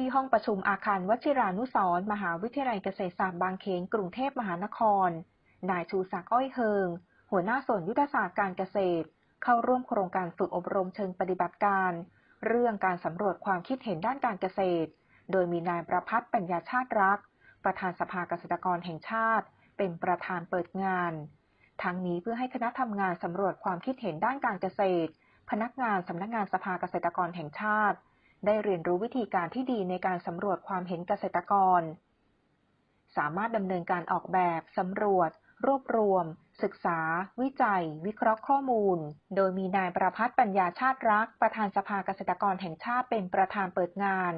ที่ห้องประชุมอาคารวชิรานุสรณ์มหาวิทยาลัยเกษตรศาสตร์บางเขนกรุงเทพมหานคร นายชูศักดิ์อ้อยเฮิง หัวหน้าส่วนยุทธศาสตร์การเกษตร เข้าร่วมโครงการฝึกอบรมเชิงปฏิบัติการ เรื่องการสำรวจความคิดเห็นด้านการเกษตร โดยมีนายประพัฒน์ปัญญาชาติรัก ประธานสภาเกษตรกรแห่งชาติ เป็นประธานเปิดงาน ทั้งนี้เพื่อให้คณะทำงานสำรวจความคิดเห็นด้านการเกษตร พนักงานสำนักงานสภาเกษตรกรแห่งชาติ ได้เรียนรู้วิธีการที่ดีในการสำรวจความเห็นเกษตรกร สามารถดำเนินการออกแบบสำรวจ รวบรวม ศึกษา วิจัย วิเคราะห์ข้อมูล โดยมีนายประพัฒน์ปัญญาชาติรัก ประธานสภาเกษตรกรแห่งชาติเป็นประธานเปิดงาน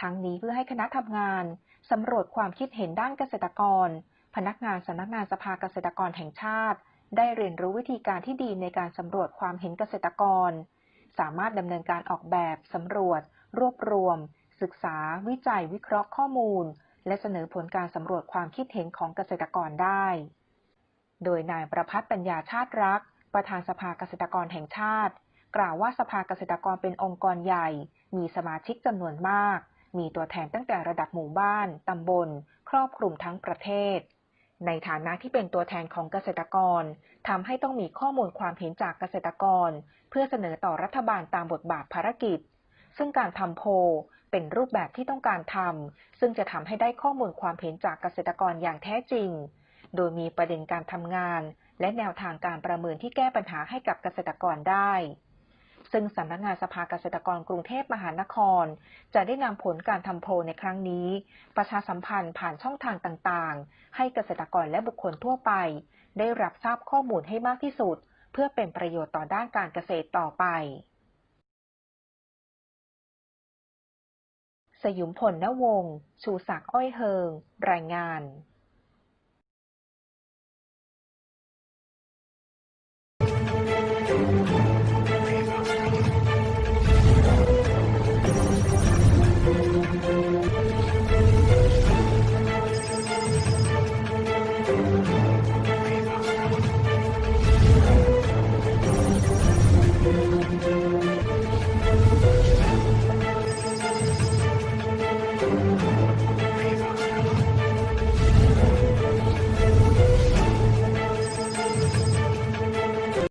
ทั้งนี้เพื่อให้คณะทำงานสำรวจความคิดเห็นด้านเกษตรกร พนักงานสำนักงานสภาเกษตรกรแห่งชาติ ได้เรียนรู้วิธีการที่ดีในการสำรวจความเห็นเกษตรกร สามารถดำเนินการออกแบบสำรวจ รวบรวม ศึกษา วิจัย วิเคราะห์ข้อมูล และเสนอผลการสำรวจความคิดเห็นของเกษตรกรได้ โดยนายประพัฒน์ปัญญาชาติรัก ประธานสภาเกษตรกรแห่งชาติ กล่าวว่าสภาเกษตรกรเป็นองค์กรใหญ่ มีสมาชิกจำนวนมาก มีตัวแทนตั้งแต่ระดับหมู่บ้าน ตำบล ครอบคลุมทั้งประเทศ ในฐานะที่เป็นตัวแทนของเกษตรกรทำให้ต้องมีข้อมูลความเห็นจากเกษตรกร เพื่อเสนอต่อรัฐบาลตามบทบาทภารกิจ ซึ่งการทำโพลเป็นรูปแบบที่ต้องการทำซึ่งจะทำให้ได้ข้อมูลความเห็นจากเกษตรกรอย่างแท้จริง โดยมีประเด็นการทำงาน และแนวทางการประเมินที่แก้ปัญหาให้กับเกษตรกรได้ ซึ่งสำนักงานสภาเกษตรกรกรุงเทพมหานคร จะได้นำผลการทำโพลในครั้งนี้ ประชาสัมพันธ์ผ่านช่องทางต่างๆ ให้เกษตรกรและบุคคลทั่วไป ได้รับทราบข้อมูลให้มากที่สุด เพื่อเป็นประโยชน์ต่อด้านการเกษตรต่อไป สยุมพลนวงศ์ชูศักดิ์อ้อยเฮิง รายงาน